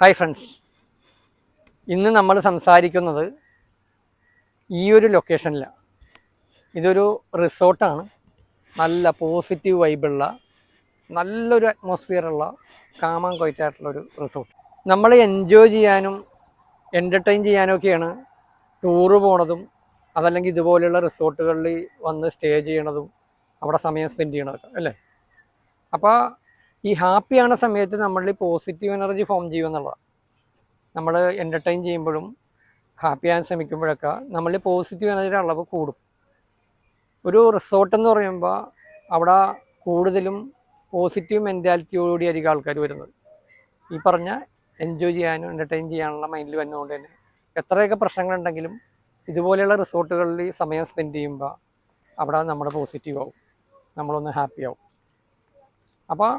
Hi friends. ഇന്ന് നമ്മൾ സംസാരിക്കുന്നത് ഈ ഒരു ലൊക്കേഷനിലാണ് ഇതൊരു റിസോർട്ടാണ്. നല്ല പോസിറ്റീവ് വൈബുള്ള നല്ലൊരു അറ്റ്മോസ്ഫിയറുള്ള കാമാൻ കൊയ്റ്റായിട്ടുള്ളൊരു റിസോർട്ട്. നമ്മൾ എൻജോയ് ചെയ്യാനും എന്റർടൈൻ ചെയ്യാനും ഒക്കെയാണ് ടൂറ് പോണതും അതല്ലെങ്കിൽ ഇതുപോലെയുള്ള റിസോർട്ടുകളിൽ വന്ന് സ്റ്റേ ചെയ്യണതും അവിടെ സമയം സ്പെൻഡ് ചെയ്യണതൊക്കെ അല്ലേ? അപ്പോൾ ഈ ഹാപ്പി ആവുന്ന സമയത്ത് നമ്മളിൽ പോസിറ്റീവ് എനർജി ഫോം ചെയ്യുമെന്നുള്ളതാണ് നമ്മൾ എന്റർടൈൻ ചെയ്യുമ്പോഴും ഹാപ്പി ആകാൻ ശ്രമിക്കുമ്പോഴൊക്കെ നമ്മളിൽ പോസിറ്റീവ് എനർജിയുടെ അളവ് കൂടും. ഒരു റിസോർട്ട് എന്ന് പറയുമ്പോൾ അവിടെ കൂടുതലും പോസിറ്റീവ് മെന്റാലിറ്റിയോടുകൂടിയായിരിക്കും ആൾക്കാർ വരുന്നത്. ഈ പറഞ്ഞ എൻജോയ് ചെയ്യാനും എന്റർടൈൻ ചെയ്യാനുള്ള മൈൻഡിൽ വന്നുകൊണ്ട് തന്നെ എത്രയൊക്കെ പ്രശ്നങ്ങളുണ്ടെങ്കിലും ഇതുപോലെയുള്ള റിസോർട്ടുകളിൽ സമയം സ്പെൻഡ് ചെയ്യുമ്പോൾ അവിടെ നമ്മുടെ പോസിറ്റീവ് ആവും. നമ്മളൊന്ന് ഹാപ്പി ആവും. അപ്പോൾ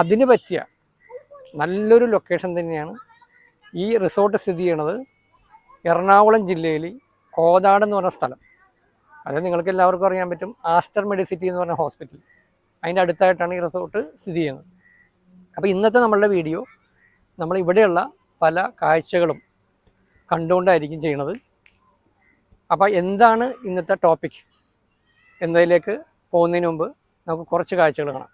അതിന് പറ്റിയ നല്ലൊരു ലൊക്കേഷൻ തന്നെയാണ് ഈ റിസോർട്ട് സ്ഥിതി ചെയ്യണത് എറണാകുളം ജില്ലയിൽ കോതാട് എന്ന് പറഞ്ഞ സ്ഥലം. അത് നിങ്ങൾക്ക് എല്ലാവർക്കും അറിയാൻ പറ്റും ആസ്റ്റർ മെഡിസിറ്റി എന്ന് പറഞ്ഞ ഹോസ്പിറ്റൽ അതിന്റെ അടുത്തായിട്ടാണ് ഈ റിസോർട്ട് സ്ഥിതി ചെയ്യുന്നത്. അപ്പോൾ ഇന്നത്തെ നമ്മളുടെ വീഡിയോ നമ്മൾ ഇവിടെയുള്ള പല കാഴ്ചകളും കണ്ടുകൊണ്ടായിരിക്കും ചെയ്യണത് അപ്പോൾ എന്താണ് ഇന്നത്തെ ടോപ്പിക് എന്നതിലേക്ക് പോകുന്നതിന് മുമ്പ് നമുക്ക് കുറച്ച് കാഴ്ചകൾ കാണാം.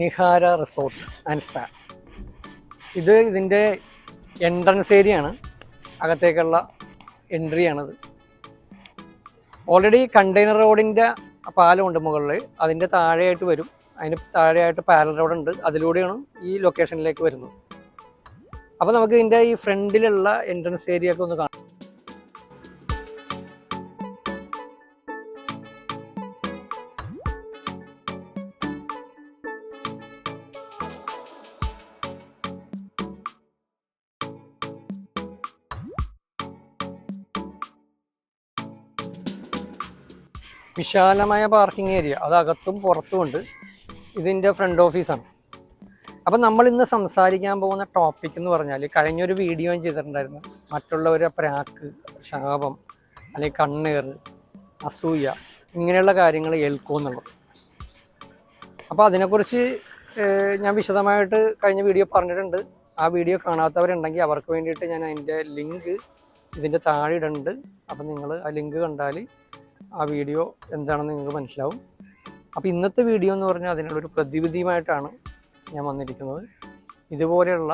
Nihara resort and spa. ഇത് ഇതിന്റെ എൻട്രൻസ് ഏരിയ ആണ് അകത്തേക്കുള്ള എൻട്രി ആണിത്. ഓൾറെഡി കണ്ടെയ്നർ റോഡിന്റെ പാലമുണ്ട് മുകളിൽ അതിന്റെ താഴെയായിട്ട് വരും. അതിന് താഴെയായിട്ട് പാരൽ ഉണ്ട്. അതിലൂടെയാണ് ഈ ലൊക്കേഷനിലേക്ക് വരുന്നത്. അപ്പോൾ നമുക്ക് ഇതിന്റെ ഈ ഫ്രണ്ടിലുള്ള എൻട്രൻസ് ഏരിയ ഒക്കെ ഒന്ന് കാണാം. വിശാലമായ പാർക്കിംഗ് ഏരിയ അത് അകത്തും പുറത്തുമുണ്ട് ഇതിന്റെ ഫ്രണ്ട് ഓഫീസാണ് അപ്പം നമ്മൾ ഇന്ന് സംസാരിക്കാൻ പോകുന്ന ടോപ്പിക് എന്ന് പറഞ്ഞാൽ കഴിഞ്ഞൊരു വീഡിയോ ചെയ്തിട്ടുണ്ടായിരുന്നു. മറ്റുള്ളവരെ പ്രാക്ക് ശാപം അല്ലെങ്കിൽ കണ്ണേറ് അസൂയ ഇങ്ങനെയുള്ള കാര്യങ്ങൾ ഏൽക്കുമെന്നുള്ളത് അപ്പോൾ അതിനെക്കുറിച്ച് ഞാൻ വിശദമായിട്ട് കഴിഞ്ഞ വീഡിയോ പറഞ്ഞിട്ടുണ്ട്. ആ വീഡിയോ കാണാത്തവരുണ്ടെങ്കിൽ അവർക്ക് വേണ്ടിയിട്ട് ഞാൻ അതിന്റെ ലിങ്ക് ഇതിന്റെ താഴെ ഇടുന്നുണ്ട്. അപ്പം നിങ്ങൾ ആ ലിങ്ക് കണ്ടാൽ ആ വീഡിയോ എന്താണെന്ന് നിങ്ങൾക്ക് മനസ്സിലാവും. അപ്പോൾ ഇന്നത്തെ വീഡിയോ എന്ന് പറഞ്ഞാൽ അതിനുള്ളൊരു പ്രതിവിധിയുമായിട്ടാണ് ഞാൻ വന്നിരിക്കുന്നത്. ഇതുപോലെയുള്ള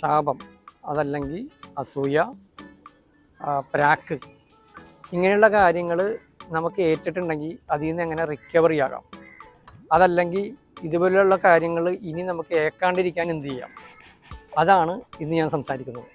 ശാപം അതല്ലെങ്കിൽ അസൂയ പ്രാക്ക് ഇങ്ങനെയുള്ള കാര്യങ്ങൾ നമുക്ക് ഏറ്റിട്ടുണ്ടെങ്കിൽ അതിൽ നിന്ന് എങ്ങനെ റിക്കവറി ആകാം? അതല്ലെങ്കിൽ ഇതുപോലെയുള്ള കാര്യങ്ങൾ ഇനി നമുക്ക് ഏക്കാണ്ടിരിക്കാൻ എന്ത് ചെയ്യാം? അതാണ് ഇന്ന് ഞാൻ സംസാരിക്കുന്നത്.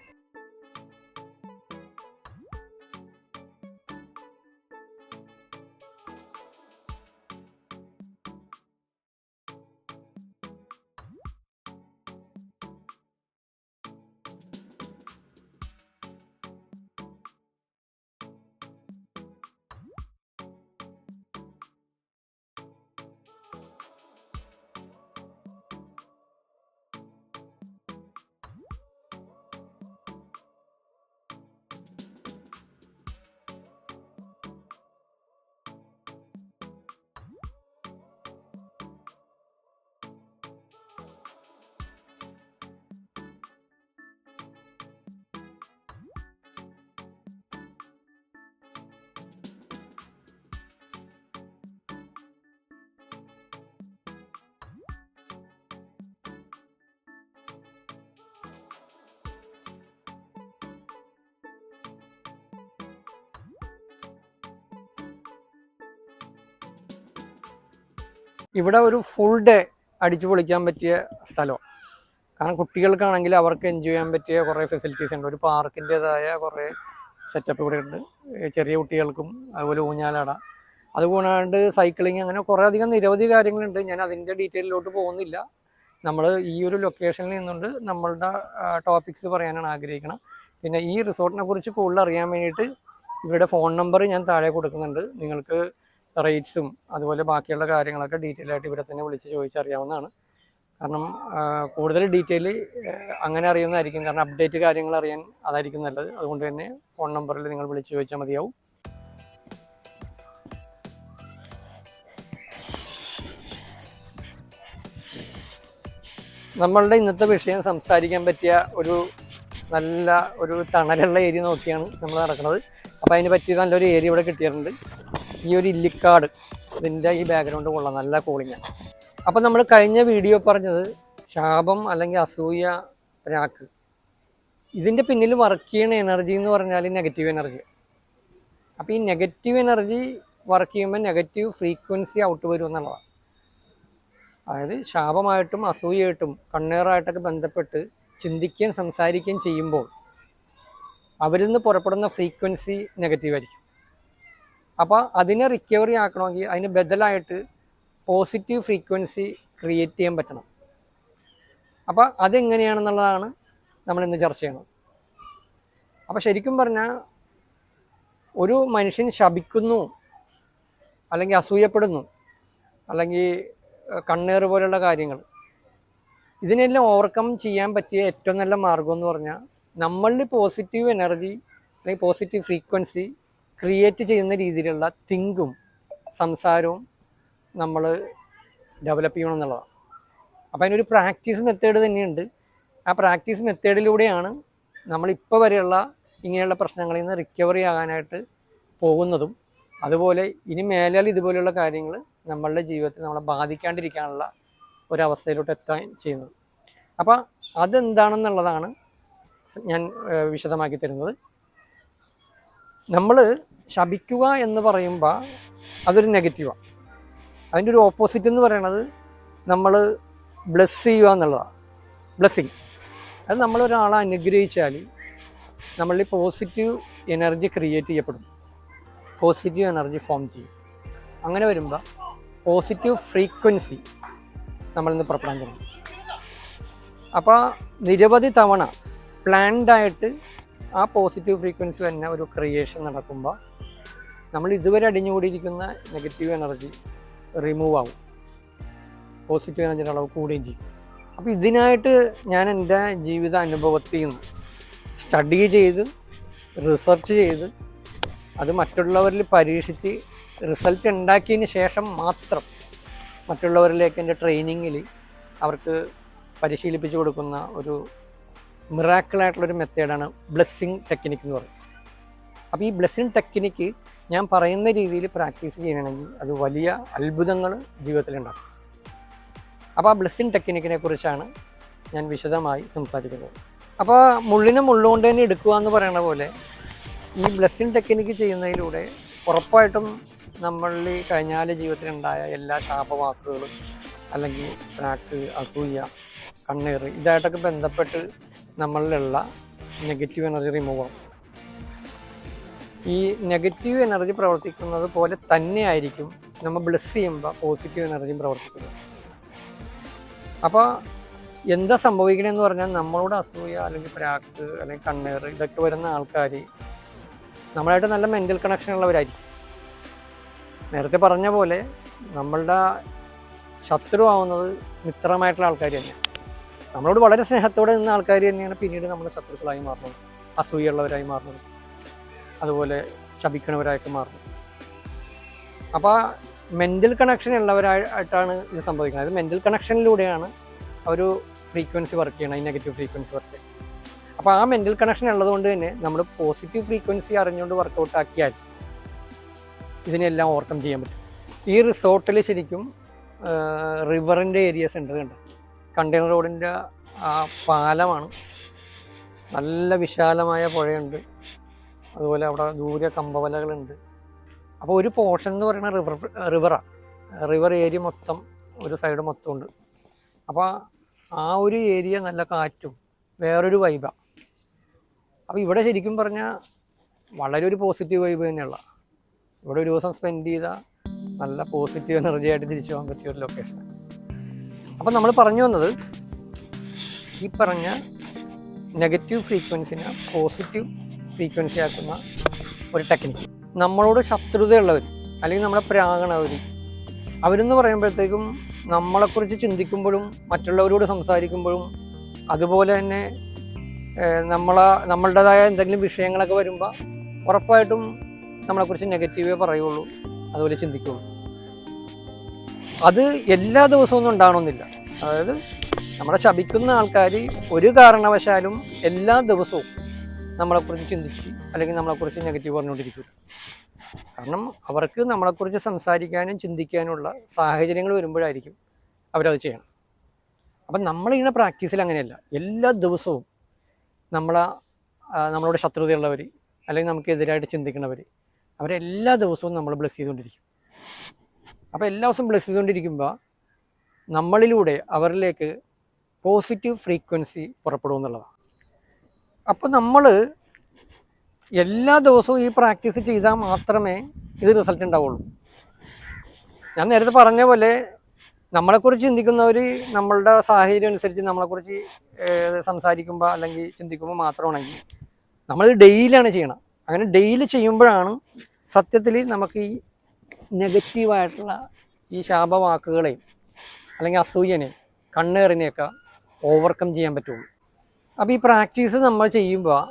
ഇവിടെ ഒരു ഫുൾ ഡേ അടിച്ചു പൊളിക്കാൻ പറ്റിയ സ്ഥലം. കാരണം കുട്ടികൾക്കാണെങ്കിൽ അവർക്ക് എൻജോയ് ചെയ്യാൻ പറ്റിയ കുറേ ഫെസിലിറ്റീസ് ഉണ്ട്. ഒരു പാർക്കിന്റെതായ കുറേ സെറ്റപ്പ് ഇവിടെ ഉണ്ട്. ചെറിയ കുട്ടികൾക്കും അതുപോലെ ഊഞ്ഞാലാട. അതുകൂടാണ്ട് സൈക്ലിങ് അങ്ങനെ കുറേ അധികം നിരവധി കാര്യങ്ങളുണ്ട്. ഞാൻ അതിന്റെ ഡീറ്റെയിലോട്ട് പോകുന്നില്ല. നമ്മൾ ഈ ഒരു ലൊക്കേഷനിൽ നിന്നുകൊണ്ട് നമ്മളുടെ ടോപ്പിക്സ് പറയാനാണ് ആഗ്രഹിക്കണം. പിന്നെ ഈ റിസോർട്ടിനെ കുറിച്ച് കൂടുതൽ അറിയാൻ വേണ്ടിയിട്ട് ഇവരുടെ ഫോൺ നമ്പർ ഞാൻ താഴെ കൊടുക്കുന്നുണ്ട്. നിങ്ങൾക്ക് റേറ്റ്സും അതുപോലെ ബാക്കിയുള്ള കാര്യങ്ങളൊക്കെ ഡീറ്റെയിൽ ആയിട്ട് ഇവിടെ തന്നെ വിളിച്ച് ചോദിച്ചറിയാവുന്നതാണ്. കാരണം കൂടുതൽ ഡീറ്റെയിൽ അങ്ങനെ അറിയുന്നതായിരിക്കും. കാരണം അപ്ഡേറ്റ് കാര്യങ്ങൾ അറിയാൻ അതായിരിക്കും നല്ലത്. അതുകൊണ്ട് തന്നെ ഫോൺ നമ്പറിൽ നിങ്ങൾ വിളിച്ച് ചോദിച്ചാൽ മതിയാവും. നമ്മളുടെ ഇന്നത്തെ വിഷയം സംസാരിക്കാൻ പറ്റിയ ഒരു നല്ല ഒരു തണലുള്ള ഏരിയ നോക്കിയാണ് നമ്മൾ നടക്കുന്നത്. അപ്പോൾ അതിന് പറ്റിയ നല്ലൊരു ഏരിയ ഇവിടെ കിട്ടിയിട്ടുണ്ട്. ഈ ഒരു ഇല്ലിക്കാട് ഇതിന്റെ ഈ ബാക്ക്ഗ്രൗണ്ട് കൊള്ളാം. നല്ല കൂളിങ്ങാണ് അപ്പം നമ്മൾ കഴിഞ്ഞ വീഡിയോ പറഞ്ഞത് ശാപം അല്ലെങ്കിൽ അസൂയ രാക്ക് ഇതിന്റെ പിന്നിൽ വർക്ക് ചെയ്യുന്ന എനർജി എന്ന് പറഞ്ഞാൽ നെഗറ്റീവ് എനർജി അപ്പോൾ ഈ നെഗറ്റീവ് എനർജി വർക്ക് ചെയ്യുമ്പോൾ നെഗറ്റീവ് ഫ്രീക്വൻസി ഔട്ട് വരും എന്നുള്ളതാണ്. അതായത് ശാപമായിട്ടും അസൂയയായിട്ടും കണ്ണേറായിട്ടൊക്കെ ബന്ധപ്പെട്ട് ചിന്തിക്കുകയും സംസാരിക്കുകയും ചെയ്യുമ്പോൾ അവരിൽ നിന്ന് പുറപ്പെടുന്ന ഫ്രീക്വൻസി നെഗറ്റീവ് ആയിരിക്കും. അപ്പോൾ അതിനെ റിക്കവറി ആക്കണമെങ്കിൽ അതിന് ബദലായിട്ട് പോസിറ്റീവ് ഫ്രീക്വൻസി ക്രിയേറ്റ് ചെയ്യാൻ പറ്റണം. അപ്പോൾ അതെങ്ങനെയാണെന്നുള്ളതാണ് നമ്മൾ ഇന്ന് ചർച്ച ചെയ്യണം അപ്പോൾ ശരിക്കും പറഞ്ഞാൽ ഒരു മനുഷ്യൻ ശപിക്കുന്നു അല്ലെങ്കിൽ അസൂയപ്പെടുന്നു അല്ലെങ്കിൽ കണ്ണേറ് പോലുള്ള കാര്യങ്ങൾ ഇതിനെല്ലാം ഓവർകം ചെയ്യാൻ പറ്റിയ ഏറ്റവും നല്ല മാർഗം എന്ന് പറഞ്ഞാൽ നമ്മളുടെ പോസിറ്റീവ് എനർജി അല്ലെങ്കിൽ പോസിറ്റീവ് ഫ്രീക്വൻസി ക്രിയേറ്റ് ചെയ്യുന്ന രീതിയിലുള്ള തിങ്കും സംസാരവും നമ്മൾ ഡെവലപ്പ് ചെയ്യണം എന്നുള്ളതാണ് അപ്പോൾ അതിനൊരു പ്രാക്ടീസ് മെത്തേഡ് തന്നെയുണ്ട്. ആ പ്രാക്ടീസ് മെത്തേഡിലൂടെയാണ് നമ്മളിപ്പോൾ വരെയുള്ള ഇങ്ങനെയുള്ള പ്രശ്നങ്ങളിൽ നിന്ന് റിക്കവറി ആകാനായിട്ട് പോകുന്നതും അതുപോലെ ഇനി മേലാൽ ഇതുപോലെയുള്ള കാര്യങ്ങൾ നമ്മളുടെ ജീവിതത്തിൽ നമ്മളെ ബാധിക്കാണ്ടിരിക്കാനുള്ള ഒരവസ്ഥയിലോട്ട് എത്താൻ ചെയ്യുന്നത്. അപ്പോൾ അതെന്താണെന്നുള്ളതാണ് ഞാൻ വിശദമാക്കി തരുന്നത്. നമ്മൾ ശപിക്കുക എന്ന് പറയുമ്പോൾ അതൊരു നെഗറ്റീവാണ് അതിന്റെ ഒരു ഓപ്പോസിറ്റ് എന്ന് പറയുന്നത് നമ്മൾ ബ്ലെസ് ചെയ്യുക എന്നുള്ളതാണ് ബ്ലെസ്സിങ് അത് നമ്മളൊരാളെ അനുഗ്രഹിച്ചാൽ നമ്മളിൽ പോസിറ്റീവ് എനർജി ക്രിയേറ്റ് ചെയ്യപ്പെടും. പോസിറ്റീവ് എനർജി ഫോം ചെയ്യും. അങ്ങനെ വരുമ്പോൾ പോസിറ്റീവ് ഫ്രീക്വൻസി നമ്മളിന്ന് പുറപ്പെടാൻ തുടങ്ങും. അപ്പോൾ നിരവധി തവണ പ്ലാൻഡ് ആയിട്ട് ആ പോസിറ്റീവ് ഫ്രീക്വൻസി തന്നെ ഒരു ക്രിയേഷൻ നടക്കുമ്പോൾ നമ്മൾ ഇതുവരെ അടിഞ്ഞുകൂടിയിരിക്കുന്ന നെഗറ്റീവ് എനർജി റിമൂവ് ആവും. പോസിറ്റീവ് എനർജിയുടെ അളവ് കൂടുകയും ചെയ്യും. അപ്പോൾ ഇതിനായിട്ട് ഞാൻ എന്റെ ജീവിത അനുഭവത്തിൽ നിന്ന് സ്റ്റഡി ചെയ്ത് റിസർച്ച് ചെയ്ത് അത് മറ്റുള്ളവരിൽ പരീക്ഷിച്ച് റിസൾട്ട് ഉണ്ടാക്കിയതിന് ശേഷം മാത്രം മറ്റുള്ളവരിലേക്ക് എന്റെ ട്രെയിനിങ്ങിൽ അവർക്ക് പരിശീലിപ്പിച്ചു കൊടുക്കുന്ന ഒരു മിറാക്കിളായിട്ടുള്ളൊരു മെത്തേഡാണ് ബ്ലെസ്സിങ് ടെക്നിക്ക് എന്ന് പറയുന്നത്. അപ്പോൾ ഈ ബ്ലെസ്സിങ് ടെക്നിക്ക് ഞാൻ പറയുന്ന രീതിയിൽ പ്രാക്ടീസ് ചെയ്യണമെങ്കിൽ അത് വലിയ അത്ഭുതങ്ങൾ ജീവിതത്തിലുണ്ടാക്കും അപ്പോൾ ആ ബ്ലെസ്സിങ് ടെക്നിക്കിനെ കുറിച്ചാണ് ഞാൻ വിശദമായി സംസാരിക്കുന്നത്. അപ്പോൾ മുള്ളിനെ മുള്ളുകൊണ്ട് തന്നെ എടുക്കുക എന്ന് പറയുന്ന പോലെ ഈ ബ്ലെസ്സിങ് ടെക്നിക്ക് ചെയ്യുന്നതിലൂടെ ഉറപ്പായിട്ടും നമ്മളിൽ കഴിഞ്ഞാല ജീവിതത്തിലുണ്ടായ എല്ലാ ശാപവാക്കുകളും അല്ലെങ്കിൽ ട്രാക്ക് അസൂയ കണ്ണീർ ഇതായിട്ടൊക്കെ ബന്ധപ്പെട്ട് നമ്മളിലുള്ള നെഗറ്റീവ് എനർജി റിമൂവ് ആവും. ഈ നെഗറ്റീവ് എനർജി പ്രവർത്തിക്കുന്നത് പോലെ തന്നെയായിരിക്കും നമ്മൾ ബ്ലസ് ചെയ്യുമ്പോൾ പോസിറ്റീവ് എനർജിയും പ്രവർത്തിക്കുന്നത്. അപ്പോൾ എന്താ സംഭവിക്കണമെന്ന് പറഞ്ഞാൽ നമ്മളോട് അസൂയ അല്ലെങ്കിൽ പ്രാക്ക് അല്ലെങ്കിൽ കണ്ണേർ ഇതൊക്കെ വരുന്ന ആൾക്കാർ നമ്മളായിട്ട് നല്ല മെന്റൽ കണക്ഷൻ ഉള്ളവരായിരിക്കും. നേരത്തെ പറഞ്ഞ പോലെ നമ്മളുടെ ശത്രു ആവുന്നത് മിത്രമായിട്ടുള്ള ആൾക്കാർ തന്നെയാണ് നമ്മളോട് വളരെ സ്നേഹത്തോടെ നിന്ന ആൾക്കാർ തന്നെയാണ് പിന്നീട് നമ്മൾ ശത്രുക്കളായി മാറുന്നത്. അസൂയുള്ളവരായി മാറുന്നത്. അതുപോലെ ശപിക്കണവരായിട്ട് മാറുന്നത്. അപ്പോൾ മെന്റൽ കണക്ഷൻ ഉള്ളവരായിട്ടാണ് ഇത് സംഭവിക്കുന്നത്. അത് മെന്റൽ കണക്ഷനിലൂടെയാണ് ഒരു ഫ്രീക്വൻസി വർക്ക് ചെയ്യണം ഈ നെഗറ്റീവ് ഫ്രീക്വൻസി വർക്ക് ചെയ്യണം അപ്പോൾ ആ മെന്റൽ കണക്ഷൻ ഉള്ളതുകൊണ്ട് തന്നെ നമ്മൾ പോസിറ്റീവ് ഫ്രീക്വൻസി അറിഞ്ഞുകൊണ്ട് വർക്കൗട്ട് ആക്കിയാൽ ഇതിനെല്ലാം ഓവർകം ചെയ്യാൻ പറ്റും. ഈ റിസോർട്ടിൽ ശരിക്കും റിവറിന്റെ ഏരിയ ഉണ്ട് കണ്ട്? കണ്ടെയ്നർ റോഡിന്റെ ആ പാലമാണ്. നല്ല വിശാലമായ പുഴയുണ്ട്. അതുപോലെ അവിടെ ദൂരെ കമ്പവലകളുണ്ട്. അപ്പോൾ ഒരു പോർഷൻ എന്ന് പറയുന്ന റിവർ റിവറാണ് റിവർ ഏരിയ മൊത്തം ഒരു സൈഡ് മൊത്തം ഉണ്ട് അപ്പോൾ ആ ഒരു ഏരിയ നല്ല കാറ്റും വേറൊരു വൈബാണ് അപ്പോൾ ഇവിടെ ശരിക്കും പറഞ്ഞാൽ വളരെ ഒരു പോസിറ്റീവ് വൈബ് തന്നെയുള്ള ഇവിടെ ഒരു ദിവസം സ്പെൻഡ് ചെയ്താൽ നല്ല പോസിറ്റീവ് എനർജി ആയിട്ട് തിരിച്ചു പോകാൻ പറ്റിയ ഒരു ലൊക്കേഷൻ അപ്പം നമ്മൾ പറഞ്ഞു വന്നത് ഈ പറഞ്ഞ നെഗറ്റീവ് ഫ്രീക്വൻസിനെ പോസിറ്റീവ് ഫ്രീക്വൻസി ആക്കുന്ന ഒരു ടെക്നിക്ക് നമ്മളോട് ശത്രുതയുള്ളവർ അല്ലെങ്കിൽ നമ്മളെ പ്രാകണവർ അവരെന്ന് പറയുമ്പോഴത്തേക്കും നമ്മളെക്കുറിച്ച് ചിന്തിക്കുമ്പോഴും മറ്റുള്ളവരോട് സംസാരിക്കുമ്പോഴും അതുപോലെ തന്നെ നമ്മളെ നമ്മളുടേതായ എന്തെങ്കിലും വിഷയങ്ങളൊക്കെ വരുമ്പോൾ ഉറപ്പായിട്ടും നമ്മളെക്കുറിച്ച് നെഗറ്റീവേ പറയുള്ളൂ അതുപോലെ ചിന്തിക്കുള്ളൂ. അത് എല്ലാ ദിവസവും ഒന്നും ഉണ്ടാവണമെന്നില്ല. അതായത് നമ്മളെ ശപിക്കുന്ന ആൾക്കാർ ഒരു കാരണവശാലും എല്ലാ ദിവസവും നമ്മളെക്കുറിച്ച് ചിന്തിച്ച് അല്ലെങ്കിൽ നമ്മളെക്കുറിച്ച് നെഗറ്റീവ് പറഞ്ഞുകൊണ്ടിരിക്കും കാരണം അവർക്ക് നമ്മളെക്കുറിച്ച് സംസാരിക്കാനും ചിന്തിക്കാനുമുള്ള സാഹചര്യങ്ങൾ വരുമ്പോഴായിരിക്കും അവരത് ചെയ്യണം. അപ്പം നമ്മളിങ്ങനെ പ്രാക്ടീസിൽ അങ്ങനെയല്ല. എല്ലാ ദിവസവും നമ്മളെ നമ്മളോട് ശത്രുതയുള്ളവർ അല്ലെങ്കിൽ നമുക്കെതിരായിട്ട് ചിന്തിക്കുന്നവർ അവരെല്ലാ ദിവസവും നമ്മൾ ബ്ലെസ് ചെയ്തുകൊണ്ടിരിക്കും. അപ്പോൾ എല്ലാ ദിവസവും ബ്ലെസ് ചെയ്തുകൊണ്ടിരിക്കുമ്പോൾ നമ്മളിലൂടെ അവരിലേക്ക് പോസിറ്റീവ് ഫ്രീക്വൻസി പുറപ്പെടും എന്നുള്ളതാണ്. അപ്പോൾ നമ്മൾ എല്ലാ ദിവസവും ഈ പ്രാക്ടീസ് ചെയ്താൽ മാത്രമേ ഇത് റിസൾട്ട് ഉണ്ടാവുള്ളൂ. ഞാൻ നേരത്തെ പറഞ്ഞ പോലെ നമ്മളെക്കുറിച്ച് ചിന്തിക്കുന്നവർ നമ്മളുടെ സാഹചര്യം അനുസരിച്ച് നമ്മളെക്കുറിച്ച് സംസാരിക്കുമ്പോൾ അല്ലെങ്കിൽ ചിന്തിക്കുമ്പോൾ മാത്രമാണെങ്കിൽ നമ്മൾ ഡെയിലിയാണ് ചെയ്യണം അങ്ങനെ ഡെയിലി ചെയ്യുമ്പോഴാണ് സത്യത്തിൽ നമുക്ക് ഈ നെഗറ്റീവായിട്ടുള്ള ഈ ശാപവാക്കുകളെയും അല്ലെങ്കിൽ അസൂയനെ കണ്ണേറിനെയൊക്കെ ഓവർകം ചെയ്യാൻ പറ്റുള്ളൂ. അപ്പോൾ ഈ പ്രാക്ടീസ് നമ്മൾ ചെയ്യുമ്പോൾ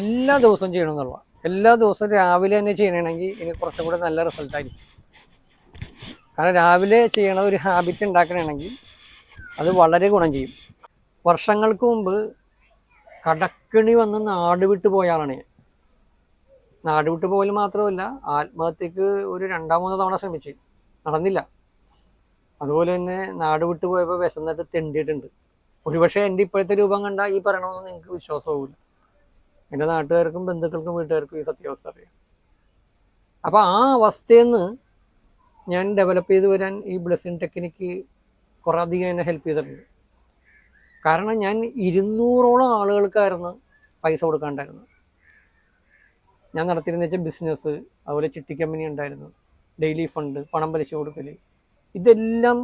എല്ലാ ദിവസവും ചെയ്യണമെന്നുള്ള എല്ലാ ദിവസവും രാവിലെ തന്നെ ചെയ്യണമെങ്കിൽ ഇനി കുറച്ചും കൂടെ നല്ല റിസൾട്ടായിരിക്കും കാരണം രാവിലെ ചെയ്യണ ഒരു ഹാബിറ്റ് ഉണ്ടാക്കണമെങ്കിൽ അത് വളരെ ഗുണം ചെയ്യും. വർഷങ്ങൾക്ക് മുമ്പ് കടക്കിണി വന്ന് നാട് വിട്ടു പോയ ആളാണ് ഞാൻ. നാട് വിട്ടു പോകൽ മാത്രമല്ല ആത്മഹത്യക്ക് ഒരു രണ്ടാമൂന്ന് തവണ ശ്രമിച്ചു. നടന്നില്ല. അതുപോലെ തന്നെ നാട് വിട്ടു പോയപ്പോൾ വിശന്നിട്ട് തെണ്ടിയിട്ടുണ്ട്. ഒരുപക്ഷെ എന്റെ ഇപ്പോഴത്തെ രൂപം കണ്ടാൽ ഈ പറയണമെന്ന് നിങ്ങൾക്ക് വിശ്വാസമാവില്ല എന്റെ നാട്ടുകാർക്കും ബന്ധുക്കൾക്കും വീട്ടുകാർക്കും ഈ സത്യാവസ്ഥ അറിയാം. അപ്പോൾ ആ അവസ്ഥയിൽ നിന്ന് ഞാൻ ഡെവലപ്പ് ചെയ്ത് വരാൻ ഈ ബ്ലെസ്സിങ് ടെക്നിക്ക് കുറേ അധികം എന്നെ ഹെൽപ്പ് ചെയ്തിട്ടുണ്ട്. കാരണം ഞാൻ ഇരുന്നൂറോളം ആളുകൾക്കായിരുന്നു പൈസ കൊടുക്കാണ്ടായിരുന്നു. ഞാൻ നടത്തിയിരുന്ന വെച്ചാൽ ബിസിനസ് അതുപോലെ ചിട്ടി കമ്പനി ഉണ്ടായിരുന്നു. ഡെയിലി ഫണ്ട് പണം പലിശ കൊടുക്കൽ ഇതെല്ലാം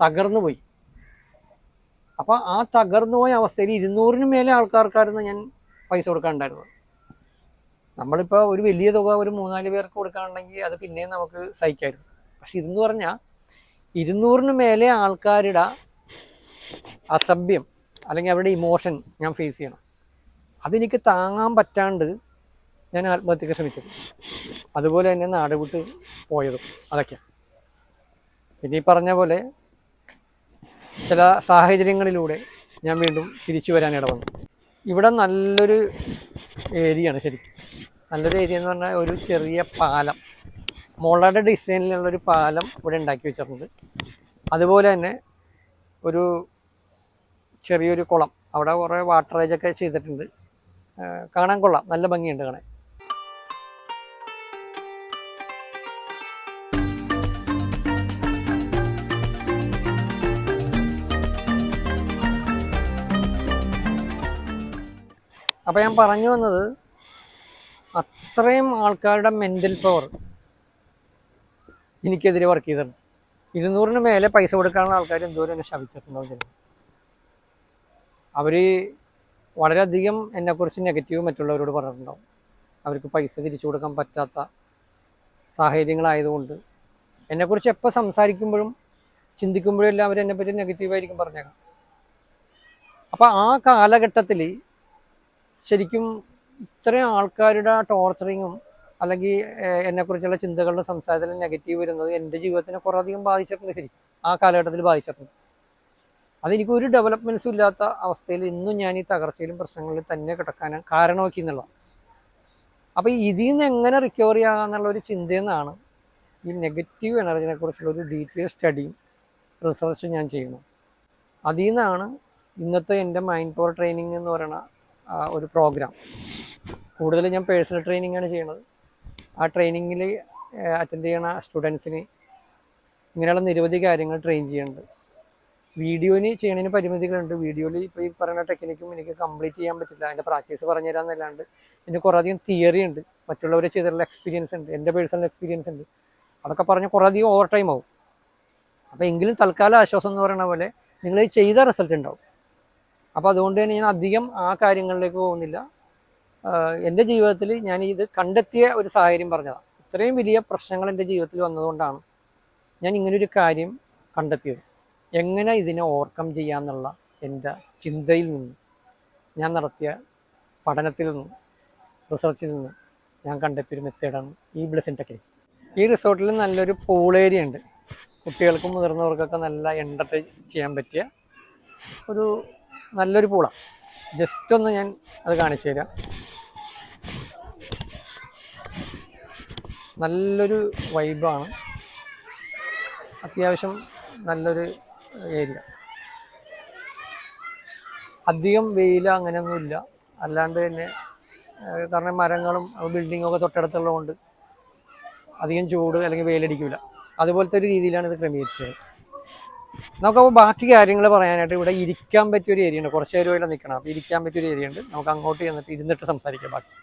തകർന്നു പോയി. അപ്പോൾ ആ തകർന്നു പോയ അവസ്ഥയിൽ ഇരുന്നൂറിന് മേലെ ആൾക്കാർക്കായിരുന്നു ഞാൻ പൈസ കൊടുക്കാനുണ്ടായിരുന്നത്. നമ്മളിപ്പോൾ ഒരു വലിയ തുക ഒരു മൂന്നാൽ പേർക്ക് കൊടുക്കാണെങ്കിൽ അത് പിന്നെയും നമുക്ക് സഹിക്കായിരുന്നു. പക്ഷെ ഇതെന്ന് പറഞ്ഞാൽ ഇരുന്നൂറിന് മേലെ ആൾക്കാരുടെ അസഭ്യം അല്ലെങ്കിൽ അവരുടെ ഇമോഷൻ ഞാൻ ഫേസ് ചെയ്യണം. അതെനിക്ക് താങ്ങാൻ പറ്റാണ്ട് ഞാൻ ആത്മഹത്യക്ക് ശ്രമിച്ചത്. അതുപോലെ തന്നെ നാടുവിട്ട് പോയതും അതൊക്കെയാണ്. പിന്നെ ഈ പറഞ്ഞ പോലെ ചില സാഹചര്യങ്ങളിലൂടെ ഞാൻ വീണ്ടും തിരിച്ചു വരാൻ ഇടവന്നു. ഇവിടെ നല്ലൊരു ഏരിയയാണ് ശരിക്കും. നല്ലൊരു ഏരിയ എന്ന് പറഞ്ഞാൽ ഒരു ചെറിയ പാലം. മോളയുടെ ഡിസൈനിലുള്ളൊരു പാലം ഇവിടെ ഉണ്ടാക്കി വെച്ചിട്ടുണ്ട്. അതുപോലെ തന്നെ ഒരു ചെറിയൊരു കുളം. അവിടെ കുറേ വാട്ടറേജൊക്കെ ചെയ്തിട്ടുണ്ട്. കാണാൻ കൊള്ളാം. നല്ല ഭംഗിയുണ്ട് കാണാൻ. അപ്പോൾ ഞാൻ പറഞ്ഞു വന്നത് അത്രയും ആൾക്കാരുടെ മെന്റൽ പവർ എനിക്കെതിരെ വർക്ക് ചെയ്തിട്ടുണ്ട്. ഇരുന്നൂറിന് മേലെ പൈസ കൊടുക്കാനുള്ള ആൾക്കാർ എന്തോരം എന്നെ ശവിച്ചിട്ടുണ്ടാവും അവർ വളരെയധികം എന്നെക്കുറിച്ച് നെഗറ്റീവ് മറ്റുള്ളവരോട് പറഞ്ഞിട്ടുണ്ടാവും. അവർക്ക് പൈസ തിരിച്ചു കൊടുക്കാൻ പറ്റാത്ത സാഹചര്യങ്ങളായതുകൊണ്ട്. എന്നെക്കുറിച്ച് എപ്പോൾ സംസാരിക്കുമ്പോഴും ചിന്തിക്കുമ്പോഴും എല്ലാം അവർ എന്നെപ്പറ്റി നെഗറ്റീവായിരിക്കും പറഞ്ഞേക്കാം. അപ്പോൾ ആ കാലഘട്ടത്തിൽ ശരിക്കും ഇത്രയും ആൾക്കാരുടെ ടോർച്ചറിങ്ങും അല്ലെങ്കിൽ എന്നെക്കുറിച്ചുള്ള ചിന്തകളുടെ സംസാരത്തിൽ നെഗറ്റീവ് വരുന്നത് എന്റെ ജീവിതത്തിനെ കുറേ അധികം ബാധിച്ചിട്ടുണ്ട് ശരിക്കും. ആ കാലഘട്ടത്തിൽ ബാധിച്ചിട്ടുണ്ട്. അതെനിക്ക് ഒരു ഡെവലപ്മെൻസും ഇല്ലാത്ത അവസ്ഥയിൽ ഇന്നും ഞാൻ ഈ തകർച്ചയിലും പ്രശ്നങ്ങളിലും തന്നെ കിടക്കാൻ കാരണമാക്കി എന്നുള്ളതാണ്. അപ്പോൾ ഇതിൽ നിന്ന് എങ്ങനെ റിക്കവറി ആകാന്നുള്ള ഒരു ചിന്തയിൽ ഈ നെഗറ്റീവ് എനർജിനെ കുറിച്ചുള്ള ഒരു ഡീറ്റെയിൽ സ്റ്റഡിയും റിസർച്ചും ഞാൻ ചെയ്യുന്നത്. അതിൽ നിന്നാണ് ഇന്നത്തെ എന്റെ മൈൻഡ് പവർ ട്രെയിനിങ് എന്ന് പറയുന്ന ആ, ഒരു പ്രോഗ്രാം കൂടുതൽ ഞാൻ പേഴ്സണൽ ട്രെയിനിങ് ആണ് ചെയ്യുന്നത്. ആ ട്രെയിനിങ്ങിൽ അറ്റൻഡ് ചെയ്യുന്ന സ്റ്റുഡൻസിന് ഇങ്ങനെയുള്ള നിരവധി കാര്യങ്ങൾ ട്രെയിൻ ചെയ്യുന്നുണ്ട്. വീഡിയോയിൽ ചെയ്യണതിന് പരിമിതികളുണ്ട്. വീഡിയോയിൽ ഇപ്പോൾ ഈ പറയുന്ന ടെക്നിക്കും എനിക്ക് കംപ്ലീറ്റ് ചെയ്യാൻ പറ്റില്ല. അതിന്റെ പ്രാക്ടീസ് പറഞ്ഞു തരാമെന്നല്ലാണ്ട് പിന്നെ കുറേ അധികം തിയറി ഉണ്ട്. മറ്റുള്ളവരെ ചെയ്തിട്ടുള്ള എക്സ്പീരിയൻസ് ഉണ്ട്. എന്റെ പേഴ്സണൽ എക്സ്പീരിയൻസ് ഉണ്ട്. അതൊക്കെ പറഞ്ഞ് കുറേ അധികം ഓവർ ടൈം ആവും. അപ്പോൾ എങ്കിലും തൽക്കാലം ആശ്വാസം എന്ന് പറയുന്ന പോലെ നിങ്ങൾ ചെയ്ത റിസൾട്ട് ഉണ്ടാവും. അപ്പോൾ അതുകൊണ്ട് തന്നെ ഞാൻ അധികം ആ കാര്യങ്ങളിലേക്ക് പോകുന്നില്ല. എന്റെ ജീവിതത്തിൽ ഞാൻ ഇത് കണ്ടെത്തിയ ഒരു സാഹചര്യം പറഞ്ഞതാണ് ഇത്രയും വലിയ പ്രശ്നങ്ങൾ എന്റെ ജീവിതത്തിൽ വന്നതുകൊണ്ടാണ് ഞാൻ ഇങ്ങനൊരു കാര്യം കണ്ടെത്തിയത്. എങ്ങനെ ഇതിനെ ഓവർകം ചെയ്യാന്നുള്ള എന്റെ ചിന്തയിൽ നിന്ന് ഞാൻ നടത്തിയ പഠനത്തിൽ നിന്ന് റിസർച്ചിൽ നിന്ന് ഞാൻ കണ്ടെത്തിയൊരു മെത്തേഡാണ് ഈ ബ്ലെസ്സിൻ ടെക്നിക് ഈ റിസോർട്ടിൽ നല്ലൊരു പൂൾ ഏരിയ ഉണ്ട്. കുട്ടികൾക്കും മുതിർന്നവർക്കൊക്കെ നല്ല എന്റർടൈൻ ചെയ്യാൻ പറ്റിയ ഒരു നല്ലൊരു പൂളാണ് ജസ്റ്റ് ഒന്ന് ഞാൻ അത് കാണിച്ചു തരാം. നല്ലൊരു വൈബാണ് അത്യാവശ്യം നല്ലൊരു ഏരിയ അധികം വെയിൽ അങ്ങനെയൊന്നുമില്ല അല്ലാണ്ട് തന്നെ കാരണം മരങ്ങളും ബിൽഡിങ്ങും ഒക്കെ തൊട്ടടുത്തുള്ളതുകൊണ്ട് അധികം ചൂട് അല്ലെങ്കിൽ വെയിലടിക്കില്ല അതുപോലത്തെ ഒരു രീതിയിലാണ് ഇത് ക്രമീകരിച്ചത്. നമുക്കപ്പോൾ ബാക്കി കാര്യങ്ങൾ പറയാനായിട്ട് ഇവിടെ ഇരിക്കാൻ പറ്റിയ ഒരു ഏരിയ ഉണ്ട്. കുറച്ച് നേരം ഇവിടെ നിൽക്കണം ഇരിക്കാൻ പറ്റിയ ഒരു ഏരിയ ഉണ്ട്. നമുക്ക് അങ്ങോട്ട് ചെന്നിട്ട് ഇരുന്നിട്ട് സംസാരിക്കാം. ബാക്കി.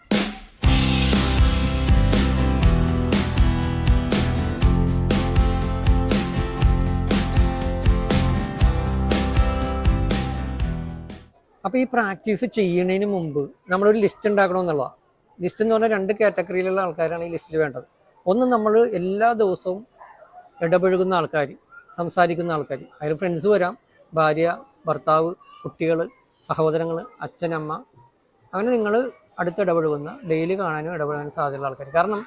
അപ്പോൾ ഈ പ്രാക്ടീസ് ചെയ്യുന്നതിന് മുമ്പ് നമ്മളൊരു ലിസ്റ്റ് ഉണ്ടാക്കണമെന്നുള്ളതാണ് ലിസ്റ്റ് എന്ന് പറഞ്ഞാൽ രണ്ട് കാറ്റഗറിയിലുള്ള ആൾക്കാരാണ് ഈ ലിസ്റ്റിൽ വേണ്ടത്. ഒന്ന് നമ്മൾ എല്ലാ ദിവസവും ഇടപഴകുന്ന ആൾക്കാർ സംസാരിക്കുന്ന ആൾക്കാർ അതിൽ ഫ്രണ്ട്സ് വരാം. ഭാര്യ ഭർത്താവ് കുട്ടികൾ സഹോദരങ്ങൾ അച്ഛനമ്മ അങ്ങനെ നിങ്ങൾ അടുത്തിടപഴകുന്ന ഡെയിലി കാണാനും ഇടപെടാനും സാധ്യതയുള്ള ആൾക്കാർ കാരണം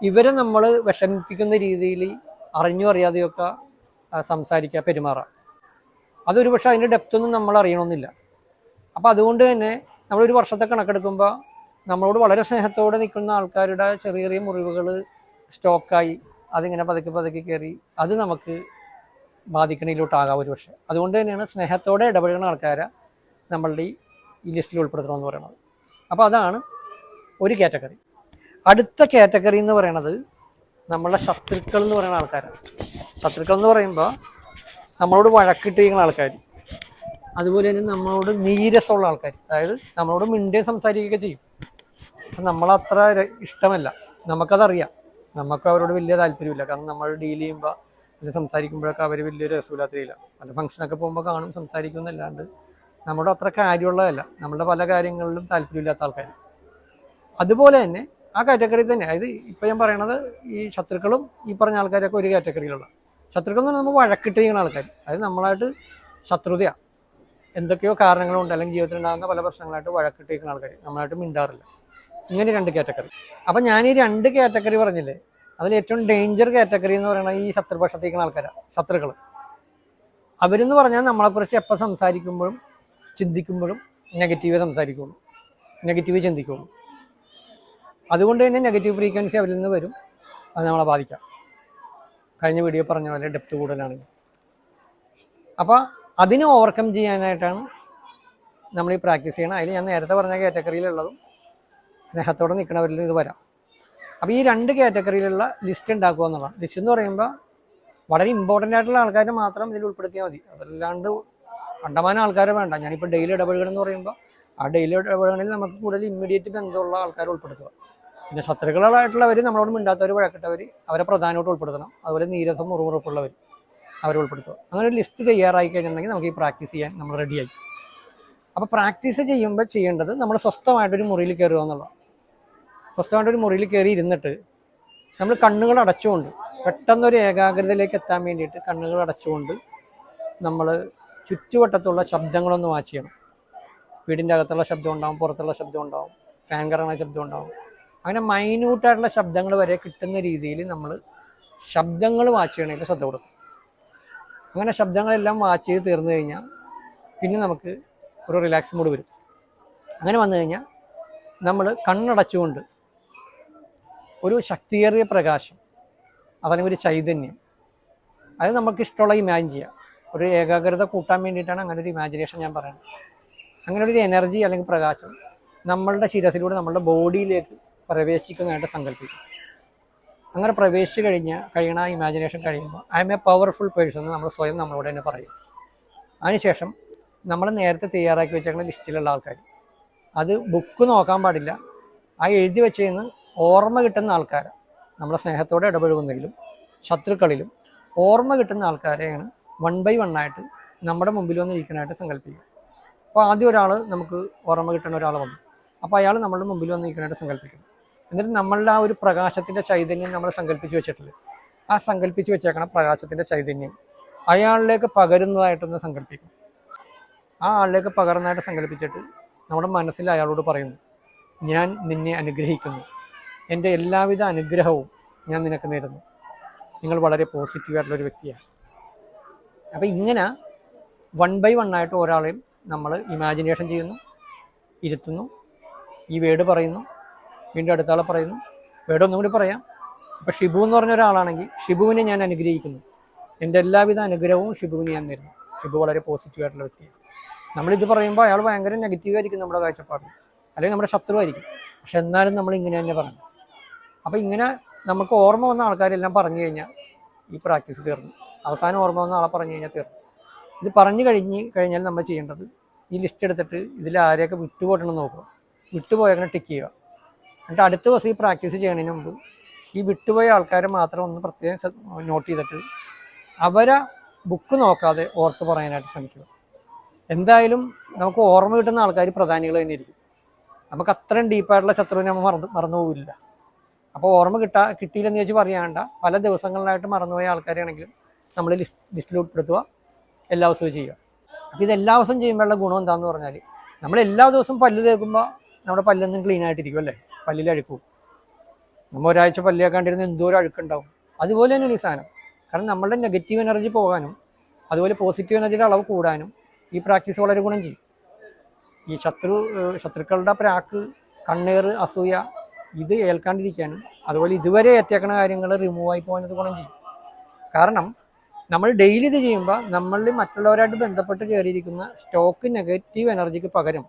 ഇവരെ നമ്മൾ വിഷമിപ്പിക്കുന്ന രീതിയിൽ അറിഞ്ഞോ അറിയാതെയൊക്കെ സംസാരിക്കുക പെരുമാറാം അതൊരു പക്ഷേ അതിന്റെ ഡെപ്തൊന്നും നമ്മൾ അറിയണമെന്നില്ല അപ്പോൾ അതുകൊണ്ട് തന്നെ നമ്മളൊരു വർഷത്തെ കണക്കെടുക്കുമ്പോൾ നമ്മളോട് വളരെ സ്നേഹത്തോടെ നിൽക്കുന്ന ആൾക്കാരുടെ ചെറിയ ചെറിയ മുറിവുകൾ സ്റ്റോക്കായി അതിങ്ങനെ പതുക്കെ പതുക്കെ കയറി അത് നമുക്ക് ബാധിക്കണയിലോട്ടാകാം ഒരു പക്ഷേ അതുകൊണ്ട് തന്നെയാണ് സ്നേഹത്തോടെ ഇടപഴകുന്ന ആൾക്കാരെ നമ്മളുടെ ഈ- ലിസ്റ്റിൽ ഉൾപ്പെടുത്തണമെന്ന് പറയുന്നത്. അപ്പോൾ അതാണ് ഒരു കാറ്റഗറി. അടുത്ത കാറ്റഗറി എന്ന് പറയുന്നത് നമ്മളുടെ ശത്രുക്കൾ എന്ന് പറയുന്ന ആൾക്കാരാണ് ശത്രുക്കൾ എന്ന് പറയുമ്പോൾ നമ്മളോട് വഴക്കിട്ട് ചെയ്യുന്ന ആൾക്കാർ അതുപോലെ തന്നെ നമ്മളോട് നീരസമുള്ള ആൾക്കാർ അതായത് നമ്മളോട് മിണ്ടേ സംസാരിക്കുകയൊക്കെ ചെയ്യും. പക്ഷെ നമ്മളത്ര ഇഷ്ടമല്ല. നമുക്കതറിയാം. നമുക്ക് അവരോട് വലിയ താല്പര്യമില്ല. കാരണം നമ്മൾ ഡീൽ ചെയ്യുമ്പോൾ അല്ലെങ്കിൽ സംസാരിക്കുമ്പോഴൊക്കെ അവർ വലിയൊരു രസമില്ലാത്തില്ല പല ഫംഗ്ഷനൊക്കെ പോകുമ്പോൾ കാണും സംസാരിക്കുന്നല്ലാണ്ട് നമ്മുടെ അത്ര കാര്യമുള്ളതല്ല. നമ്മളുടെ പല കാര്യങ്ങളിലും താല്പര്യമില്ലാത്ത ആൾക്കാർ അതുപോലെ തന്നെ ആ കാറ്റഗറി തന്നെ. അതായത് ഇപ്പം ഞാൻ പറയണത് ഈ ശത്രുക്കളും ഈ പറഞ്ഞ ആൾക്കാരൊക്കെ ഒരു കാറ്റഗറിയിലുള്ള ശത്രുക്കൾ എന്ന് പറഞ്ഞാൽ നമ്മൾ വഴക്കിട്ട് ചെയ്യുന്ന ആൾക്കാർ അതായത് നമ്മളായിട്ട് ശത്രുതയാണ് എന്തൊക്കെയോ കാരണങ്ങളുണ്ട്. അല്ലെങ്കിൽ ജീവിതത്തിൽ ഉണ്ടാകുന്ന പല പ്രശ്നങ്ങളായിട്ട് വഴക്കിട്ട് ചെയ്യുന്ന ആൾക്കാർ നമ്മളായിട്ട് മിണ്ടാറില്ല. ഇങ്ങനെ രണ്ട് കാറ്റഗറി അപ്പം ഞാൻ ഈ രണ്ട് കാറ്റഗറി പറഞ്ഞില്ലേ? അതിൽ ഏറ്റവും ഡേഞ്ചർ കാറ്റഗറി എന്ന് പറയുന്നത് ഈ ശത്രുപക്ഷത്തേക്കുന്ന ആൾക്കാരാണ് ശത്രുക്കൾ അവരെന്ന് പറഞ്ഞാൽ നമ്മളെക്കുറിച്ച് എപ്പോൾ സംസാരിക്കുമ്പോഴും ചിന്തിക്കുമ്പോഴും നെഗറ്റീവ് സംസാരിക്കുള്ളൂ. നെഗറ്റീവ് ചിന്തിക്കുള്ളൂ. അതുകൊണ്ട് തന്നെ നെഗറ്റീവ് ഫ്രീക്വൻസി അവരിൽ നിന്ന് വരും. അത് നമ്മളെ ബാധിക്കാം. കഴിഞ്ഞ വീഡിയോ പറഞ്ഞ പോലെ ഡെപ്ത് കൂടുതലാണെങ്കിൽ അപ്പോൾ അതിനെ ഓവർകം ചെയ്യാനായിട്ടാണ് നമ്മൾ ഈ പ്രാക്ടീസ് ചെയ്യണം അതിൽ ഞാൻ നേരത്തെ പറഞ്ഞ കാറ്റഗറിയിലുള്ളതും സ്നേഹത്തോടെ നിൽക്കണവരിൽ ഇത് വരാം. അപ്പോൾ ഈ രണ്ട് കാറ്റഗറിയിലുള്ള ലിസ്റ്റ് ഉണ്ടാക്കുക എന്നുള്ളതാണ്. ലിസ്റ്റ് എന്ന് പറയുമ്പോൾ വളരെ ഇമ്പോർട്ടന്റ് ആയിട്ടുള്ള ആൾക്കാരെ മാത്രം ഇതിൽ ഉൾപ്പെടുത്തിയാൽ മതി. അതല്ലാണ്ട് കണ്ടമാനം ആൾക്കാരെ വേണ്ട. ഞാനിപ്പോൾ ഡെയിലി ഇടപഴകണമെന്ന് പറയുമ്പോൾ ആ ഡെയിലി ഇടപഴകണമെങ്കിൽ നമുക്ക് കൂടുതൽ ഇമ്മീഡിയറ്റ് ബന്ധമുള്ള ആൾക്കാരെ ഉൾപ്പെടുത്തുക. പിന്നെ ശത്രുക്കളായിട്ടുള്ളവർ നമ്മളോട് മിണ്ടാത്തവർ വഴക്കിട്ടവർ അവരെ പ്രധാനമായിട്ട് ഉൾപ്പെടുത്തണം. അതുപോലെ നീരസം മുറിവുറപ്പുള്ളവർ അവരെ ഉൾപ്പെടുത്തുക. അങ്ങനെ ഒരു ലിസ്റ്റ് തയ്യാറായി കഴിഞ്ഞിട്ടുണ്ടെങ്കിൽ നമുക്ക് ഈ പ്രാക്ടീസ് ചെയ്യാൻ നമ്മൾ റെഡിയായി അപ്പോൾ പ്രാക്ടീസ് ചെയ്യുമ്പോൾ ചെയ്യേണ്ടത് നമ്മൾ സ്വസ്ഥമായിട്ടൊരു മുറിയിൽ കയറുക എന്നുള്ളതാണ്. സ്വസ്ഥമായിട്ടൊരു മുറിയിൽ കയറി ഇരുന്നിട്ട് നമ്മൾ കണ്ണുകൾ അടച്ചുകൊണ്ട് പെട്ടെന്നൊരു ഏകാഗ്രതയിലേക്ക് എത്താൻ വേണ്ടിയിട്ട് കണ്ണുകൾ അടച്ചുകൊണ്ട് നമ്മൾ ചുറ്റുവട്ടത്തുള്ള ശബ്ദങ്ങളൊന്ന് വാച്ച് ചെയ്യണം. വീടിന്റെ അകത്തുള്ള ശബ്ദം ഉണ്ടാവും പുറത്തുള്ള ശബ്ദം ഉണ്ടാവും ഫാൻ കറങ്ങുന്ന ശബ്ദം ഉണ്ടാവും. അങ്ങനെ മൈന്യൂട്ടായിട്ടുള്ള ശബ്ദങ്ങൾ വരെ കിട്ടുന്ന രീതിയിൽ നമ്മൾ ശബ്ദങ്ങൾ വാച്ച് ചെയ്യണമെങ്കിൽ ശ്രദ്ധ കൊടുക്കും. അങ്ങനെ ശബ്ദങ്ങളെല്ലാം വാച്ച് ചെയ്ത് തീർന്നു കഴിഞ്ഞാൽ പിന്നെ നമുക്ക് ഒരു റിലാക്സ് മൂഡ് വരും. അങ്ങനെ വന്നു കഴിഞ്ഞാൽ നമ്മൾ കണ്ണടച്ചുകൊണ്ട് ഒരു ശക്തിയേറിയ പ്രകാശം അതല്ലെങ്കിൽ ഒരു ചൈതന്യം. അത് നമുക്ക് ഇഷ്ടമുള്ള ഇമാജിൻ ചെയ്യാം. ഒരു ഏകാഗ്രത കൂട്ടാൻ വേണ്ടിയിട്ടാണ് അങ്ങനെ ഒരു ഇമാജിനേഷൻ ഞാൻ പറയുന്നത്. അങ്ങനെ ഒരു എനർജി അല്ലെങ്കിൽ പ്രകാശം നമ്മളുടെ ശിരസിലൂടെ നമ്മളുടെ ബോഡിയിലേക്ക് പ്രവേശിക്കുന്നതായിട്ട് സങ്കല്പിക്കും. അങ്ങനെ പ്രവേശിച്ച് കഴിഞ്ഞ് കഴിയണ ഇമാജിനേഷൻ കഴിയുമ്പോൾ I M a powerful person എന്ന് നമ്മൾ സ്വയം നമ്മളോട് തന്നെ പറയും. അതിനുശേഷം നമ്മൾ നേരത്തെ തയ്യാറാക്കി വെച്ചേക്കുന്ന ലിസ്റ്റിലുള്ള ആൾക്കാർ അത് ബുക്ക് നോക്കാൻ പാടില്ല. ആ എഴുതി വെച്ചതിന് ഓർമ്മ കിട്ടുന്ന ആൾക്കാർ നമ്മളെ സ്നേഹത്തോടെ ഇടപഴകുന്നതിലും ശത്രുക്കളിലും ഓർമ്മ കിട്ടുന്ന ആൾക്കാരെയാണ് വൺ ബൈ വൺ ആയിട്ട് നമ്മുടെ മുമ്പിൽ വന്നിരിക്കാനായിട്ട് സങ്കല്പിക്കുക. അപ്പോൾ ആദ്യം ഒരാൾ നമുക്ക് ഓർമ്മ കിട്ടുന്ന ഒരാൾ വന്നു. അപ്പോൾ അയാൾ നമ്മുടെ മുമ്പിൽ വന്നിരിക്കാനായിട്ട് സങ്കല്പിക്കും. എന്നിട്ട് നമ്മളുടെ ആ ഒരു പ്രകാശത്തിന്റെ ചൈതന്യം നമ്മൾ സങ്കല്പിച്ച് വെച്ചിട്ടില്ല? ആ സങ്കല്പിച്ച് വെച്ചേക്കണ പ്രകാശത്തിന്റെ ചൈതന്യം അയാളിലേക്ക് പകരുന്നതായിട്ടൊന്ന് സങ്കല്പിക്കും. ആ ആളിലേക്ക് പകർന്നതായിട്ട് സങ്കല്പിച്ചിട്ട് നമ്മുടെ മനസ്സിൽ അയാളോട് പറയുന്നു ഞാൻ നിന്നെ അനുഗ്രഹിക്കുന്നു. എന്റെ എല്ലാവിധ അനുഗ്രഹവും ഞാൻ നിനക്ക് നേരുന്നു. നിങ്ങൾ വളരെ പോസിറ്റീവായിട്ടുള്ളൊരു വ്യക്തിയാണ്. അപ്പം ഇങ്ങനെ വൺ ബൈ വൺ ആയിട്ട് ഒരാളെയും നമ്മൾ ഇമാജിനേഷൻ ചെയ്യുന്നു ഇരുത്തുന്നു ഈ വേർഡ് പറയുന്നു വീണ്ടും അടുത്ത ആളെ പറയുന്നു വേർഡ് ഒന്നും കൂടി പറയാം. ഇപ്പം ഷിബു എന്ന് പറഞ്ഞ ഒരാളാണെങ്കിൽ ഷിബുവിനെ ഞാൻ അനുഗ്രഹിക്കുന്നു. എന്റെ എല്ലാവിധ അനുഗ്രഹവും ഷിബുവിനെ ഞാൻ നേരുന്നു. ഷിബു വളരെ പോസിറ്റീവായിട്ടുള്ള വ്യക്തിയാണ്. നമ്മളിത് പറയുമ്പോൾ അയാൾ ഭയങ്കര നെഗറ്റീവായിരിക്കും നമ്മുടെ കാഴ്ചപ്പാടിൽ അല്ലെങ്കിൽ നമ്മുടെ ശത്രുവായിരിക്കും. പക്ഷെ എന്നാലും നമ്മൾ ഇങ്ങനെ തന്നെ പറയണം. അപ്പോൾ ഇങ്ങനെ നമുക്ക് ഓർമ്മ വന്ന ആൾക്കാരെല്ലാം പറഞ്ഞു കഴിഞ്ഞാൽ ഈ പ്രാക്ടീസ് തീർന്നു. അവസാനം ഓർമ്മ വന്ന ആളെ പറഞ്ഞു കഴിഞ്ഞാൽ തീർന്നു. ഇത് പറഞ്ഞു കഴിഞ്ഞ് കഴിഞ്ഞാൽ നമ്മൾ ചെയ്യേണ്ടത് ഈ ലിസ്റ്റ് എടുത്തിട്ട് ഇതിൽ ആരെയൊക്കെ വിട്ടുപോട്ടണം നോക്കുക. വിട്ടുപോയങ്ങനെ ടിക്ക് ചെയ്യുക. എന്നിട്ട് അടുത്ത ദിവസം ഈ പ്രാക്ടീസ് ചെയ്യുന്നതിന് മുമ്പ് ഈ വിട്ടുപോയ ആൾക്കാരെ മാത്രം ഒന്ന് പ്രത്യേകം നോട്ട് ചെയ്തിട്ട് അവരെ ബുക്ക് നോക്കാതെ ഓർത്ത് പറയാനായിട്ട് ശ്രമിക്കുക. എന്തായാലും നമുക്ക് ഓർമ്മ കിട്ടുന്ന ആൾക്കാർ പ്രധാനികൾ തന്നെ ഇരിക്കും നമുക്ക് അത്രയും ഡീപ്പായിട്ടുള്ള ശത്രുവിനെ നമ്മൾ മറന്നു മറന്നു പോവില്ല അപ്പോൾ ഓർമ്മ കിട്ടാ കിട്ടിയില്ലെന്ന് ചോദിച്ച് പറയാണ്ട പല ദിവസങ്ങളിലായിട്ട് മറന്നുപോയ ആൾക്കാരാണെങ്കിലും നമ്മൾ ലിസ്റ്റിൽ ഉൾപ്പെടുത്തുക എല്ലാ ദിവസവും ചെയ്യുക. അപ്പോൾ ഇത് എല്ലാ ദിവസവും ചെയ്യുമ്പോഴുള്ള ഗുണം എന്താണെന്ന് പറഞ്ഞാൽ നമ്മൾ എല്ലാ ദിവസവും പല്ല് തേക്കുമ്പോൾ നമ്മുടെ പല്ലൊന്നും ക്ലീൻ ആയിട്ടിരിക്കും അല്ലേ? പല്ലിൽ അഴുക്കും. നമ്മൾ ഒരാഴ്ച പല്ല് തേക്കാണ്ടിരുന്ന എന്തോരം അഴുക്കുണ്ടാവും. അതുപോലെ തന്നെയാണ് ഈ സാധനം. കാരണം നമ്മളുടെ നെഗറ്റീവ് എനർജി പോകാനും അതുപോലെ പോസിറ്റീവ് എനർജിയുടെ അളവ് കൂടാനും ഈ പ്രാക്ടീസ് വളരെ ഗുണം ചെയ്യും. ഈ ശത്രു ശത്രുക്കളുടെ പ്രാക്ക് കണ്ണേറ് അസൂയ ഇത് ഏൽക്കാണ്ടിരിക്കാനും അതുപോലെ ഇതുവരെ ഏറ്റേക്കണ കാര്യങ്ങൾ റിമൂവ് ആയി പോകാനത് ഗുണം ചെയ്യും. കാരണം നമ്മൾ ഡെയിലി ഇത് ചെയ്യുമ്പോൾ നമ്മളിൽ മറ്റുള്ളവരായിട്ട് ബന്ധപ്പെട്ട് കയറിയിരിക്കുന്ന സ്റ്റോക്ക് നെഗറ്റീവ് എനർജിക്ക് പകരം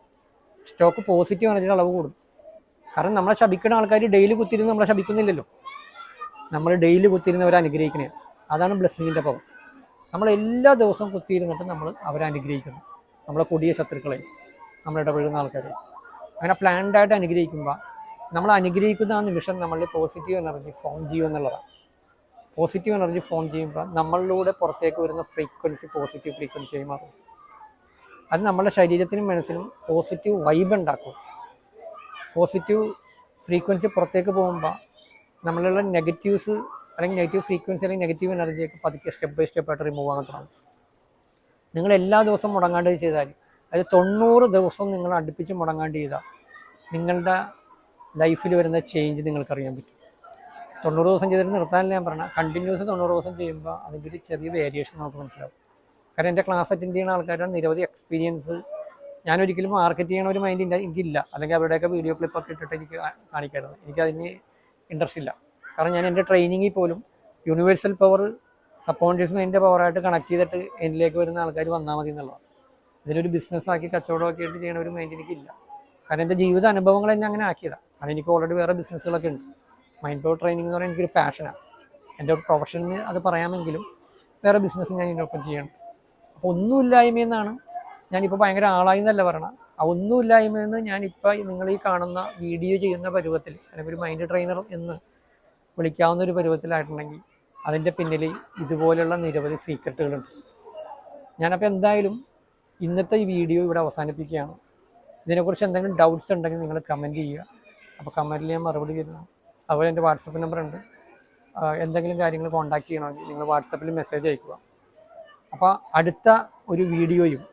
സ്റ്റോക്ക് പോസിറ്റീവ് എനർജിയുടെ അളവ് കൂടും. കാരണം നമ്മളെ ശപിക്കുന്ന ആൾക്കാർ ഡെയിലി കുത്തിരുന്ന് നമ്മളെ ശപിക്കുന്നില്ലല്ലോ. നമ്മൾ ഡെയിലി കുത്തിരുന്നവരെ അനുഗ്രഹിക്കണേ. അതാണ് ബ്ലെസ്സിങ്ങിന്റെ പവർ നമ്മൾ എല്ലാ ദിവസവും കുത്തിയിരുന്നിട്ട് നമ്മൾ അവരെ അനുഗ്രഹിക്കുന്നു. നമ്മളെ കൊടിയ ശത്രുക്കളെ നമ്മൾ ആൾക്കാരെ. അങ്ങനെ പ്ലാൻഡായിട്ട് അനുഗ്രഹിക്കുമ്പോൾ നമ്മൾ അനുഗ്രഹിക്കുന്ന ആ നിമിഷം പോസിറ്റീവ് എനർജി ഫോം ചെയ്യും എന്നുള്ളതാണ്. പോസിറ്റീവ് എനർജി ഫോം ചെയ്യുമ്പോൾ നമ്മളിലൂടെ പുറത്തേക്ക് വരുന്ന ഫ്രീക്വൻസി പോസിറ്റീവ് ഫ്രീക്വൻസി ആയി മാറും. അത് നമ്മുടെ ശരീരത്തിനും മനസ്സിനും പോസിറ്റീവ് വൈബ് ഉണ്ടാക്കും. പോസിറ്റീവ് ഫ്രീക്വൻസി പുറത്തേക്ക് പോകുമ്പോൾ നമ്മളുള്ള നെഗറ്റീവ്സ് അല്ലെങ്കിൽ നെഗറ്റീവ് ഫ്രീക്വൻസി അല്ലെങ്കിൽ നെഗറ്റീവ് എനർജിയൊക്കെ പതുക്കെ സ്റ്റെപ്പ് ബൈ സ്റ്റെപ്പ് ആയിട്ട് റിമൂവ് ആകാൻ തുടങ്ങും. നിങ്ങൾ എല്ലാ ദിവസവും മുടങ്ങാണ്ട് ചെയ്താൽ അതായത് തൊണ്ണൂറ് ദിവസം നിങ്ങൾ അടുപ്പിച്ച് മുടങ്ങാണ്ട് ചെയ്താൽ നിങ്ങളുടെ ലൈഫിൽ വരുന്ന ചേഞ്ച് നിങ്ങൾക്കറിയാൻ പറ്റും. തൊണ്ണൂറ് ദിവസം ചെയ്തിട്ട് നിർത്താനല്ല ഞാൻ പറഞ്ഞ. കണ്ടിന്യൂസ് തൊണ്ണൂറ് ദിവസം ചെയ്യുമ്പോൾ അതിന്റെ ഒരു ചെറിയ വേരിയേഷൻ നമുക്ക് മനസ്സിലാവും. കാരണം എന്റെ ക്ലാസ് അറ്റൻഡ് ചെയ്യുന്ന ആൾക്കാരുടെ നിരവധി എക്സ്പീരിയൻസ് ഞാൻ ഒരിക്കലും മാർക്കറ്റ് ചെയ്യണ ഒരു മൈൻഡ് എനിക്കില്ല. അല്ലെങ്കിൽ അവരുടെയൊക്കെ വീഡിയോ ക്ലിപ്പൊക്കെ ഇട്ടിട്ട് എനിക്ക് കാണിക്കായിരുന്നു. എനിക്ക് അതിന് ഇൻട്രസ്റ്റ് ഇല്ല. കാരണം ഞാൻ എന്റെ ട്രെയിനിങ്ങിൽ പോലും യൂണിവേഴ്സൽ പവർ സബ്കോൺഷ്യസ് മൈൻഡിന്റെ പവറായിട്ട് കണക്ട് ചെയ്തിട്ട് എന്നിലേക്ക് വരുന്ന ആൾക്കാർ വന്നാൽ മതി എന്നുള്ളതാണ്. ഇതിനൊരു ബിസിനസ്സാക്കി കച്ചവടമൊക്കെ ആയിട്ട് ചെയ്യണ ഒരു മൈൻഡ് എനിക്കില്ല. കാരണം എന്റെ ജീവിത അനുഭവങ്ങൾ എന്നെ അങ്ങനെ ആക്കിയതാണ് കാരണം എനിക്ക് ഓൾറെഡി വേറെ ബിസിനസ്സുകളൊക്കെ ഉണ്ട്. മൈൻഡ് പവർ ട്രെയിനിങ് എന്ന് പറയുന്നത് എനിക്കൊരു പാഷനാണ് എന്റെ പ്രൊഫഷനിൽ അത് പറയാമെങ്കിലും വേറെ ബിസിനസ് ഞാൻ ഇതിനൊപ്പം ചെയ്യണം. അപ്പോൾ ഒന്നുമില്ലായ്മയെന്നാണ് ഞാനിപ്പോൾ ഭയങ്കര ആളായി എന്നല്ല പറയണം ആ ഒന്നുമില്ലായ്മയെന്ന് ഞാനിപ്പോൾ നിങ്ങൾ ഈ കാണുന്ന വീഡിയോ ചെയ്യുന്ന പരുവത്തിൽ അല്ലെങ്കിൽ ഒരു മൈൻഡ് ട്രെയിനർ എന്ന് വിളിക്കാവുന്ന ഒരു പരുവത്തിലായിട്ടുണ്ടെങ്കിൽ അതിന്റെ പിന്നിൽ ഇതുപോലെയുള്ള നിരവധി സീക്രട്ടുകളുണ്ട് ഞാനപ്പോൾ എന്തായാലും ഇന്നത്തെ ഈ വീഡിയോ ഇവിടെ അവസാനിപ്പിക്കുകയാണ്. ഇതിനെക്കുറിച്ച് എന്തെങ്കിലും ഡൗട്ട്സ് ഉണ്ടെങ്കിൽ നിങ്ങൾ കമന്റ് ചെയ്യുക. അപ്പോൾ കമന്റിൽ ഞാൻ മറുപടി തരുന്നു. അതുപോലെ എന്റെ വാട്സപ്പ് നമ്പർ ഉണ്ട്. എന്തെങ്കിലും കാര്യങ്ങൾ കോൺടാക്ട് ചെയ്യണമെങ്കിൽ നിങ്ങൾ വാട്സപ്പിൽ മെസ്സേജ് അയക്കുക. അപ്പോൾ അടുത്ത ഒരു വീഡിയോയും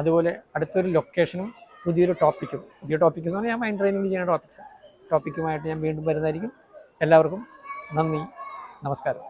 അതുപോലെ അടുത്തൊരു ലൊക്കേഷനും പുതിയൊരു ടോപ്പിക്കും പുതിയ ടോപ്പിക് എന്ന് പറഞ്ഞാൽ ഞാൻ മൈൻഡ് ട്രെയിനിങ് ചെയ്യുന്ന ടോപ്പിക്സ് ടോപ്പിക്കുമായിട്ട് ഞാൻ വീണ്ടും വരുന്നതായിരിക്കും. എല്ലാവർക്കും നന്ദി. നമസ്കാരം.